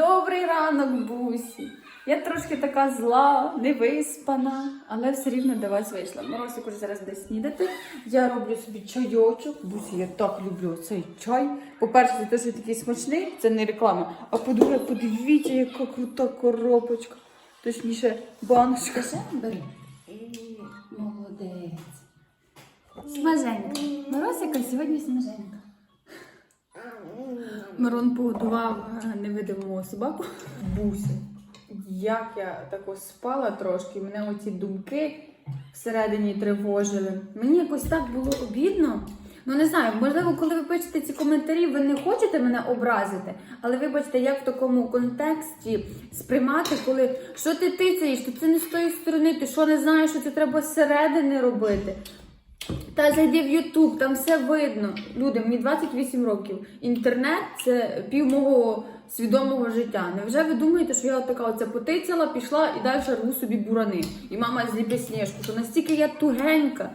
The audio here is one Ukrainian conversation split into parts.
Добрий ранок, бусі. Я трошки така зла, невиспана, але все рівно до вас вийшла. Моросик уже зараз буде снідати. Я роблю собі чайочок. Бусі, я так люблю цей чай. По-перше, це те, такий смачний, це не реклама. А по-друге, подивіться, яка крута коробочка. Точніше, баночка. Бери. Молодець. Смаженька. Моросика сьогодні смаженька. Мирон погодував е, невидимого собаку. Бусі. Як я тако спала трошки, мене оці думки всередині тривожили. Мені якось так було обідно. Ну не знаю, можливо, коли ви пишете ці коментарі, ви не хочете мене образити, але вибачте, як в такому контексті сприймати, коли що ти тицяєш, то це не з тої сторони, ти що не знаєш, що це треба зсередини робити. Та зайди в Ютуб, там все видно. Люди, мені 28 років. Інтернет це пів мого свідомого життя. Невже ви думаєте, що я така оце потицяла, пішла і далі рву собі бурани? І мама зліпе сніжку, то настільки я тугенька.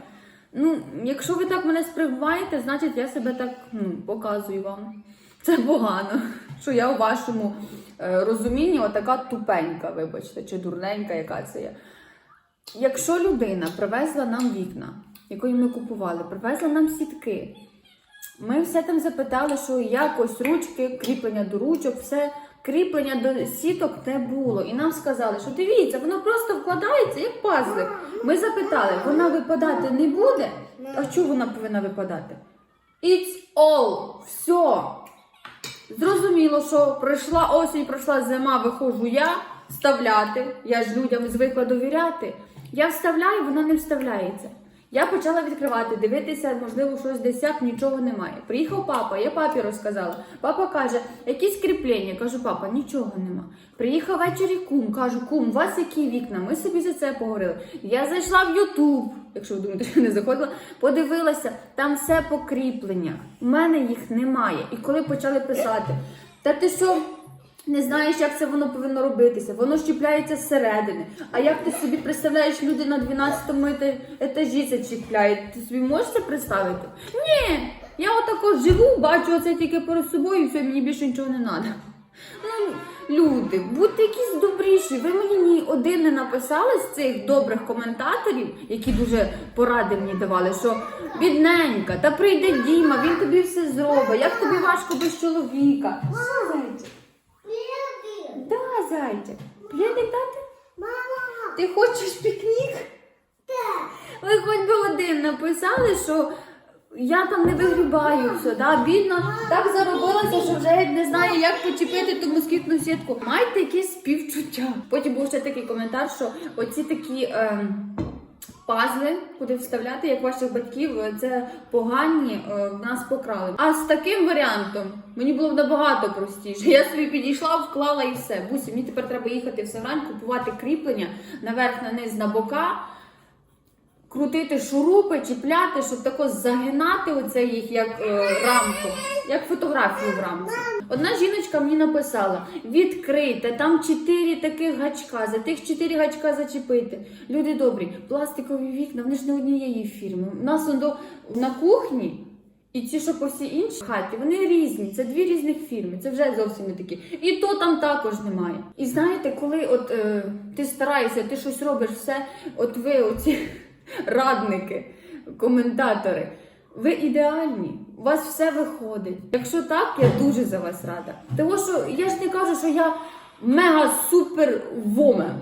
Ну, якщо ви так мене сприймаєте, значить я себе так ну, показую вам. Це погано, що я у вашому е, розумінні отака тупенька, вибачте, чи дурненька, яка це є. Якщо людина привезла нам вікна, якої ми купували, привезла нам сітки, ми все там запитали, що якось ручки, кріплення до ручок, все кріплення до сіток не було. І нам сказали, що дивіться, воно просто вкладається як пазли. Ми запитали, вона випадати не буде? А чого вона повинна випадати? It's all. Все. Зрозуміло, що пройшла осінь, пройшла зима, виходжу я вставляти. Я ж людям звикла довіряти. Я вставляю, воно не вставляється. Я почала відкривати, дивитися, можливо, щось десят, нічого немає. Приїхав папа, я папі розказала. Папа каже, якісь кріплення. Кажу, папа, нічого нема. Приїхав ввечері кум, кажу, кум, у вас які вікна? Ми собі за це поговорили. Я зайшла в Ютуб, якщо ви думаєте, що не заходила, подивилася, там все по кріпленнях. У мене їх немає. І коли почали писати, та ти що? Не знаєш, як це воно повинно робитися. Воно щіпляється зсередини. А як ти собі представляєш, люди на 12-му етажі це чіпляють? Ти собі можеш це представити? Ні, я отако живу, бачу оце тільки перед собою, і все, мені більше нічого не треба. Ну, люди, будьте якісь добріші. Ви мені ні один не написали з цих добрих коментаторів, які дуже поради мені давали, що бідненька, та прийде Діма, він тобі все зробить. Як тобі важко без чоловіка? Зайчик? Дати? Мама, Ти хочеш пікнік? Ви хоч би один написали, що я там не вигрібаю все, да? бідно так заробилася, що вже не знаю, як почепити ту москітну сітку. Майте якесь співчуття. Потім був ще такий коментар, що оці такі. ем, Пазли, куди вставляти, як ваших батьків, це погані е, в нас покрали. А з таким варіантом мені було б набагато простіше. Я собі підійшла, вклала і все. Бусі, мені тепер треба їхати в Саврань, купувати кріплення наверх, на низ, на бока, крутити шурупи, чіпляти, щоб тако загинати оце їх як е, рамку, як фотографію в рамці. Одна жіночка мені написала: відкрийте, там чотири таких гачка, за тих чотири гачка зачепити. Люди добрі, пластикові вікна, вони ж не однієї фірми. У нас до на кухні. І ці, що по всій іншій хаті, вони різні. Це дві різних фірми. Це вже зовсім не такі. І то там також немає. І знаєте, коли от е, ти стараєшся, ти щось робиш, все, от ви, оці радники, коментатори, ви ідеальні. У вас все виходить. Якщо так, я дуже за вас рада. Тому що я ж не кажу, що я мега супер вомен.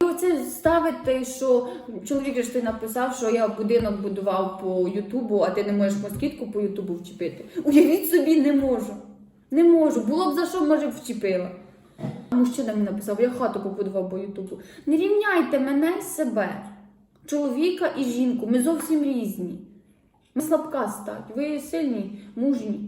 Оце ставити, що чоловік ж ти написав, що я будинок будував по Ютубу, а ти не можеш москітку по Ютубу вчепити. Уявіть собі, не можу. Не можу. Було б за що, може, б вчепила. Мужчина мені написав, я хату побудував по Ютубу. Не рівняйте мене з себе. Чоловіка і жінку. Ми зовсім різні. Ми слабка стать, ви сильні, мужні.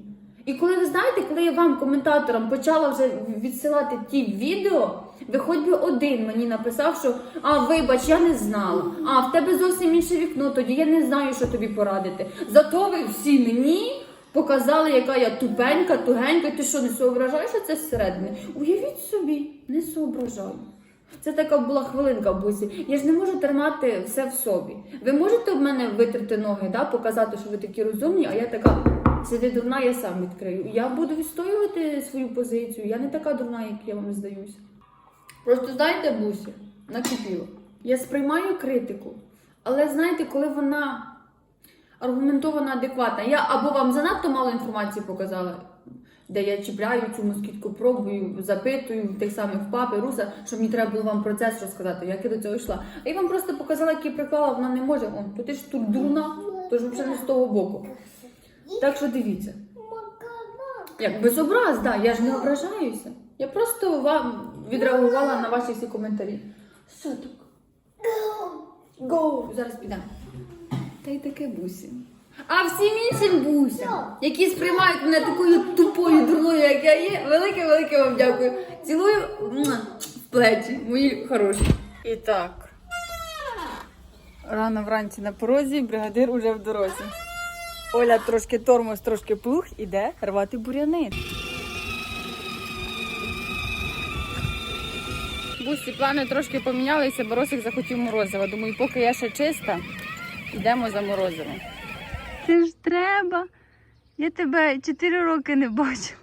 І коли ви знаєте, коли я вам, коментаторам, почала вже відсилати ті відео, ви хоч би один мені написав, що а, вибач, я не знала. А в тебе зовсім інше вікно, тоді я не знаю, що тобі порадити. Зато ви всі мені показали, яка я тупенька, тугенька, ти що не соображаєш, що це зсередини? Уявіть собі, не соображаю. Це така була хвилинка бусі. Я ж не можу тримати все в собі. Ви можете в мене витерти ноги, да? показати, що ви такі розумні, а я така Сиди дурна, я сам відкрию. Я буду відстоювати свою позицію. Я не така дурна, як я вам здаюся. Просто знаєте, Бусі, накипіло. Я сприймаю критику, але знаєте, коли вона аргументована, адекватна, я або вам занадто мало інформації показала, де я чіпляю цю москітку, пробую, запитую тих самих папи, руса, що мені треба було вам процес розказати, як я до цього йшла. А я вам просто показала, як я приклала, вона не може. О, то ти ж тут дурна, то ж взагалі з того боку. Так що дивіться. Як без да, я ж не ображаюся. Я просто вам відреагувала на ваші всі коментарі. Що так? Го! Зараз підемо. Та й таке бусі. А всім іншим бусям, які сприймають мене такою тупою дурною, як я є, велике-велике вам дякую. Цілую плечі, мої хороші. І так. Рано вранці на порозі, бригадир уже в дорозі. Оля трошки тормоз, трошки плуг, іде рвати буряни. Бусі плани трошки помінялися, Боросик захотів морозива. Думаю, поки я ще чиста, йдемо за морозивом. Це ж треба. Я тебе 4 роки не бачила.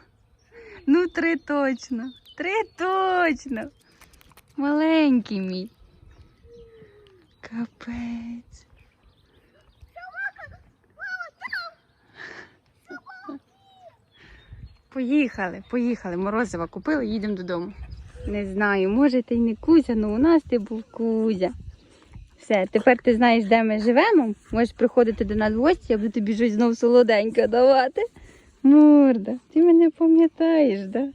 Ну, три точно. Три точно. Маленький мій. Капець. Поїхали, поїхали. Морозива купили, їдемо додому. Не знаю, може ти й не Кузя, але у нас ти був Кузя. Все, тепер ти знаєш, де ми живемо. Можеш приходити до нас в гості, я буду тобі щось знов солоденьке давати. Морда, ти мене пам'ятаєш, да?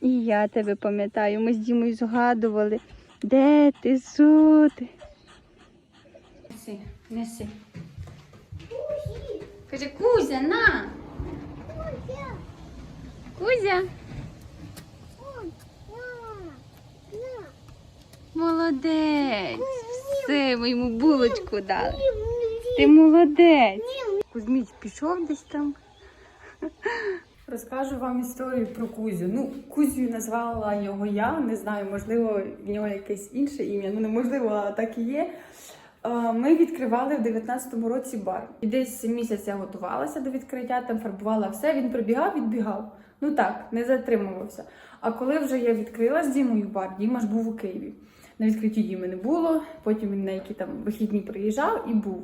І я тебе пам'ятаю. Ми з Дімою згадували. Де ти, що ти? Неси, неси. Каже, Кузя, на! Кузя. Кузя, молодець. Все, ми йому булочку дали. Ти молодець. Кузьміч пішов десь там. Розкажу вам історію про Кузю. Ну, Кузю назвала його я, не знаю, можливо, в нього якесь інше ім'я. Ну, неможливо, а так і є. Ми відкривали в 19-му році бар. І десь місяць я готувалася до відкриття, там фарбувала все. Він прибігав, відбігав. Ну так, не затримувався. А коли вже я відкрила з Дімою бар, Діма ж був у Києві. На відкритті Діми не було, потім він на які там вихідні приїжджав і був.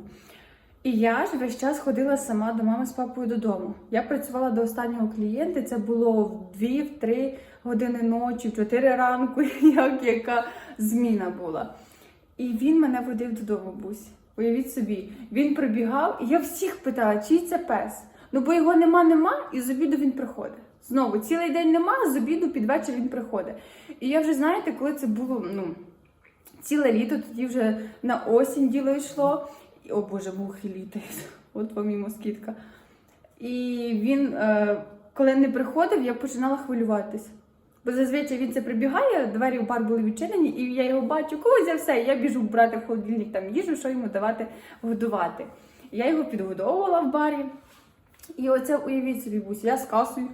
І я ж весь час ходила сама до мами з папою додому. Я працювала до останнього клієнта, це було в 2-3 години ночі, в 4 ранку, як яка зміна була. І він мене водив додому, бусь. Уявіть собі, він прибігав, і я всіх питала, чий це пес. Ну, бо його нема, нема, і з обіду він приходить. Знову цілий день нема, з обіду під вечір він приходить. І я вже знаєте, коли це було ну, ціле літо, тоді вже на осінь діло йшло. О Боже, мухи літають. От вам і москітка. І він, е, коли не приходив, я починала хвилюватись. Бо зазвичай він це прибігає, двері в бар були відчинені, і я його бачу, Кузя, все, я біжу брати в холодильник там їжу, що йому давати годувати. Я його підгодовувала в барі. І оце уявіть собі, бусь, я з касою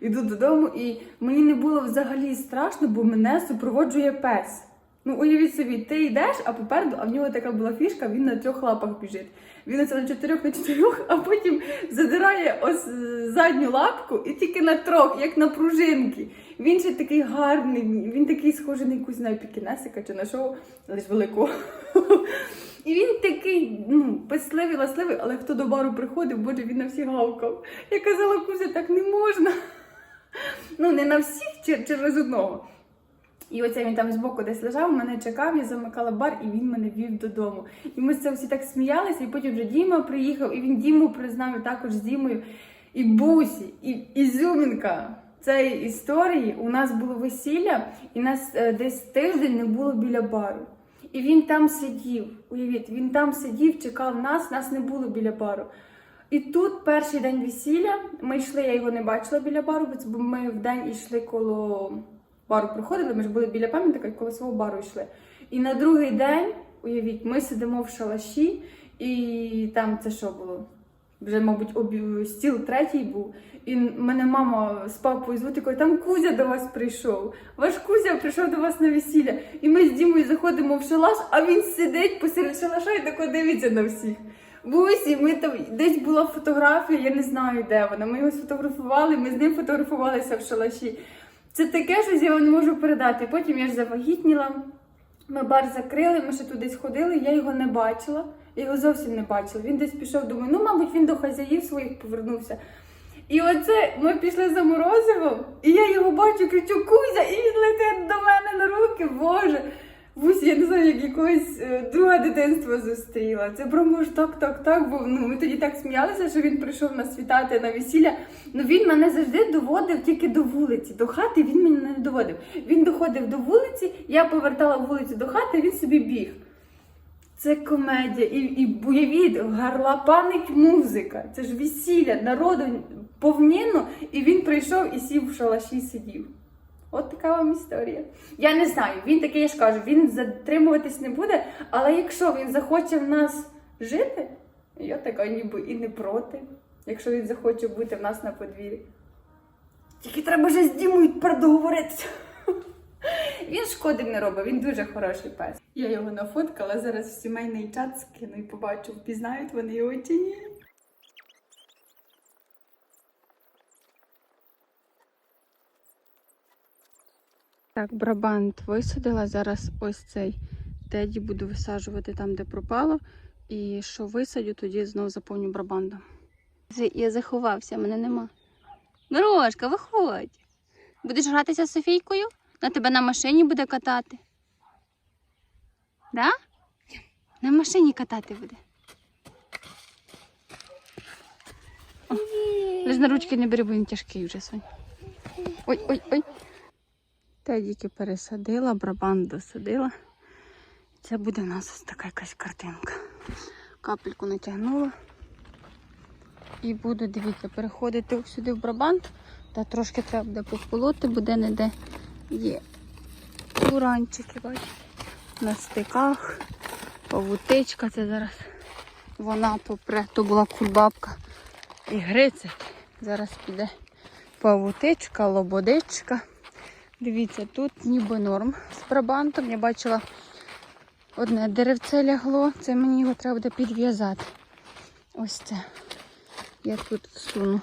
іду додому, і мені не було взагалі страшно, бо мене супроводжує пес. Ну, уявіть собі, ти йдеш, а попереду, а в нього така була фішка, він на трьох лапах біжить. Він оце на чотирьох на чотирьох, а потім задирає ось е, задню лапку і тільки на трьох, як на пружинки. Він ще такий гарний, він такий схожий на якусь знаю, пікінесика чи на шоу, лише великого. І він такий, ну, писливий, ласливий, але хто до бару приходив, боже, він на всіх гавкав. Я казала, Кузя, так не можна. Ну, не на всіх, через одного. І оце він там збоку десь лежав, мене чекав, я замикала бар, і він мене вів додому. І ми з цього всі так сміялися, і потім вже Діма приїхав, і він Діму признав, також з Дімою, і Бусі, і Ізюмінка цієї історії. У нас було весілля, і нас е, десь тиждень не було біля бару. І він там сидів. Уявіть, він там сидів, чекав нас, нас не було біля бару. І тут перший день весілля, ми йшли, я його не бачила біля бару, бо ми в день йшли коло бару приходили, ми ж були біля пам'ятника і коло свого бару йшли. І на другий день, уявіть, ми сидимо в шалаші, і там це що було? Вже, мабуть, обі... стіл третій був. І мене мама з папою звуть, каже, там Кузя до вас прийшов. Ваш Кузя прийшов до вас на весілля. І ми з Дімою заходимо в шалаш, а він сидить посеред шалаша і тако дивиться на всіх. Бусі, ми там десь була фотографія, я не знаю, де вона. Ми його сфотографували, ми з ним фотографувалися в шалаші. Це таке щось я вам не можу передати. Потім я ж завагітніла. Ми бар закрили, ми ще туди сходили, я його не бачила. Я його зовсім не бачила. Він десь пішов, думаю, ну, мабуть, він до хазяїв своїх повернувся. І оце ми пішли за морозивом, і я його бачу, кричу Кузя, і він летить до мене на руки. Боже. Бусі, я не знаю, як якогось е, друге дитинство зустріла. Це прямо ж так, так, так. Бо ну ми тоді так сміялися, що він прийшов нас вітати на весілля. Ну він мене завжди доводив тільки до вулиці. До хати він мене не доводив. Він доходив до вулиці, я повертала вулицю до хати, він собі біг. Це комедія. І, і уявіть, гарлапанить музика. Це ж весілля, народу повніно, і він прийшов і сів в шалаші сидів. От така вам історія. Я не знаю, він такий, я ж кажу, він затримуватись не буде, але якщо він захоче в нас жити, я така ніби і не проти, якщо він захоче бути в нас на подвір'ї. Тільки треба вже з Дімою передоговоритися. Він шкоди не робить, він дуже хороший пес. Я його нафоткала, зараз в сімейний чат скину і побачу, впізнають вони його чи ні. Так, брабант висадила. Зараз ось цей теді буду висаджувати там, де пропало. І що висадю, тоді знов заповню брабандом. Я заховався, мене нема. Мирошка, виходь. Будеш гратися з Софійкою? На тебе на машині буде катати. Да? На машині катати буде. Лиш на ручки не бери, бо він тяжкий вже Сонь. Ой, ой, ой. Тедіки пересадила, брабан досадила. Це буде в нас ось така якась картинка. Капельку натягнула. І буду, дивіться, переходити сюди в брабант. Та трошки треба буде пополоти, буде не де є уранчики, бачите, на стиках, павутичка, це зараз вона попре, то була кульбабка і грицик. Зараз піде павутичка, лободичка. Дивіться, тут ніби норм з брабантом. Я бачила одне деревце лягло, це мені його треба буде підв'язати. Ось це. Я тут всуну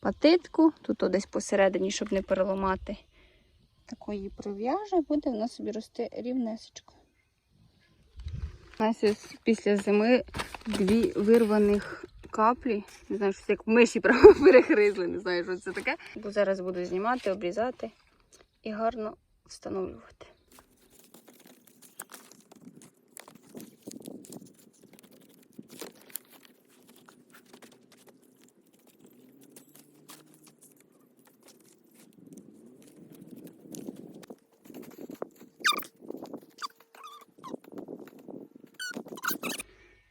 патитку, тут десь посередині, щоб не переламати. Такої прив'яже, буде вона собі рости рівнесечко. У нас після зими дві вирваних каплі. Не знаю, щось як миші перехризли, не знаю, що це таке. Бо зараз буду знімати, обрізати і гарно встановлювати.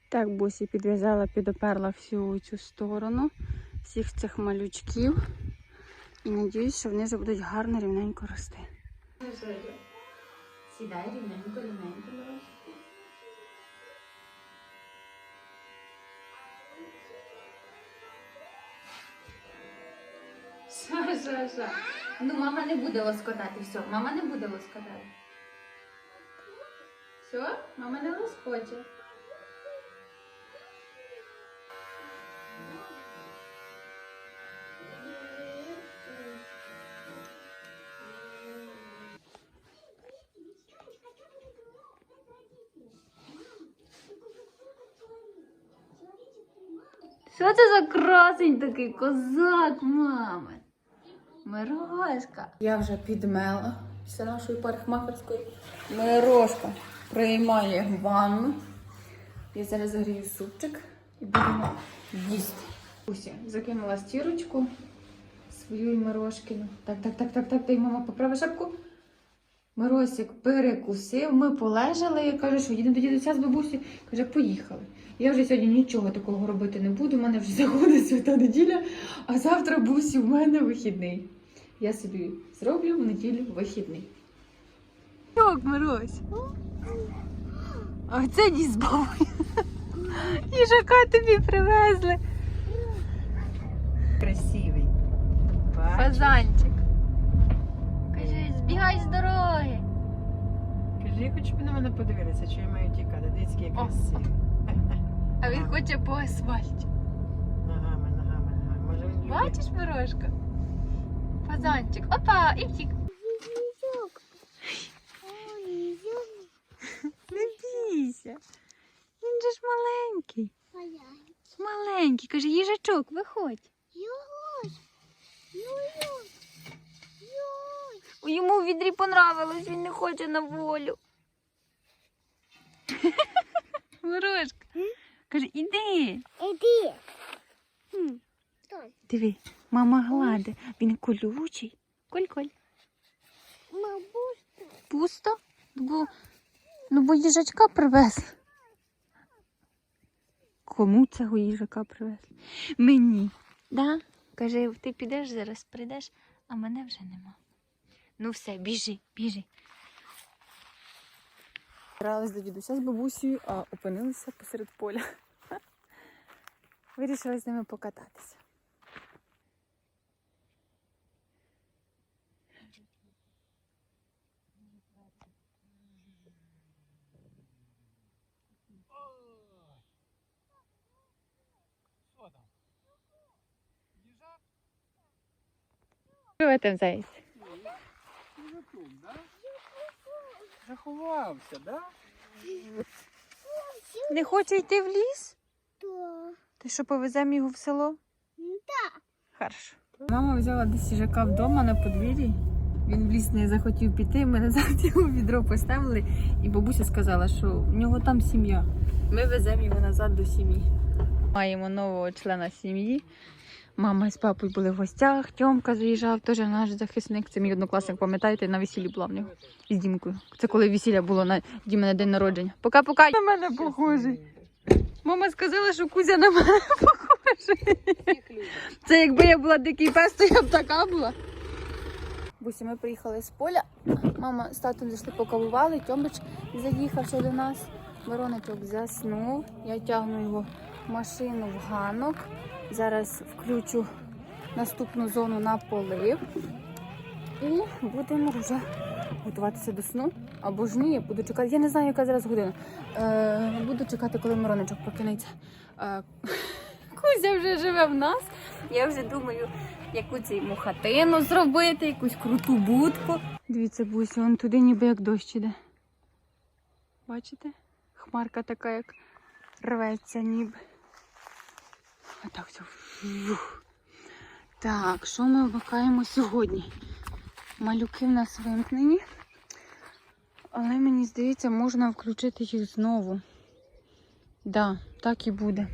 Так, бусі підв'язала, підоперла всю цю сторону всіх цих малючків. Надіюсь, що вони вже будуть гарно рівненько рости. Сідай рівненько, рівненько. Що, що, що? Ну, мама не буде лоскотати. Все, мама не буде лоскотати. Все, мама не лоскоче. Що це за красень такий козак, мами? Мирошка. Я вже підмела після нашої парикмахерської. Мирошка приймає ванну. Я зараз загрію супчик і будемо їсти. Уся, закинула стірочку свою і Мирошкину. Так, так, так, так, так, дай мама поправи шапку. Миросик перекусив, ми полежали. Я кажу, що їдемо до дідуся з бабусі. Каже, поїхали. Я вже сьогодні нічого такого робити не буду. У мене вже заходить свята неділя, а завтра бусі у мене вихідний. Я собі зроблю в неділю вихідний. Як, Мирось? А це ні з бабою. Їжака тобі привезли. Красивий. Фазанчик. Збігай з дороги. Кажи, я хочу б на мене подивитися, що я маю тікати. О. красивий. А він хоче по асфальті. Ногами, ногами, ногами. Може він любить? Бачиш, Мирошка? Фазанчик. Опа, і втік. Не бійся. Він же ж маленький. Маленький. Каже, їжачок, виходь. Йому в відрі понравилось, він не хоче на волю. Мирошка. Каже, іди. Іди. Диви, мама гладить. Він колючий. Коль-коль. Мабусь, Пусто? Бо... Ну, бо їжачка привез. Кому цього їжака привез? Мені. Да? Каже, ти підеш зараз, прийдеш, а мене вже нема. Ну все, біжи, біжи. Грались до дідуся з бабусею, а опинилися посеред поля. Вирішили з ними покататися. Що ви там зайць? Заховався, да? Не хоче йти в ліс? Ти що, повеземо його в село? Так. Хорошо. Мама взяла десь їжака вдома на подвір'ї. Він в ліс не захотів піти. Ми назад його в відро поставили, і бабуся сказала, що в нього там сім'я. Ми веземо його назад до сім'ї. Маємо нового члена сім'ї. Мама з папою були в гостях. Тьомка заїжджав, теж наш захисник. Це мій однокласник, пам'ятаєте, на весіллі була в нього з Дімкою. Це коли весілля було на Дімене день народження. Пока-пока. На мене похожий. Мама сказала, що Кузя на мене похожий. Це якби я була дикий пес, то я б така була. Бусі, ми приїхали з поля. Мама з татом зайшли покавували, Тьомич заїхав ще до нас. Вороночок заснув. Я тягну його машину в ганок. Зараз включу наступну зону на полив. І будемо вже готуватися до сну. Або ж ні, я буду чекати. Я не знаю, яка зараз година. Е, буду чекати, коли Мироничок прокинеться. Е, Кузя вже живе в нас. Я вже думаю, яку це йому хатину зробити, якусь круту будку. Дивіться, Буся, он туди ніби як дощ іде. Бачите? Хмарка така, як рветься ніби. Отак все. Так, що ми вмикаємо сьогодні? Малюки в нас вимкнені. Але мені здається, можна включити їх знову. Да, так і буде.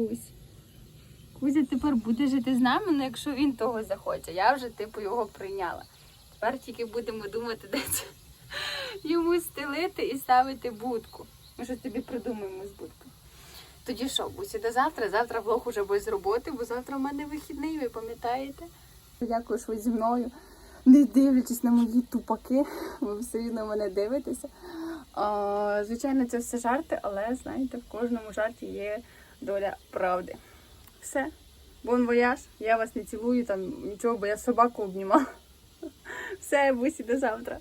Бусь. Кузя тепер буде жити з нами, ну якщо він того захоче. Я вже типу його прийняла. Тепер тільки будемо думати, де це йому стелити і ставити будку. Ми щось тобі придумаємо з будкою. Тоді що, Бусі, до завтра? Завтра влог уже без роботи, бо завтра в мене вихідний, ви пам'ятаєте? Що ви зі мною. Не дивлячись на мої тупаки, ви все рівно мене дивитеся. Звичайно, це все жарти, але знаєте, в кожному жарті є доля правди. Все. Бон вояж. Я вас не цілую, там нічого, бо я собаку обнімала. Все, бусі, до завтра.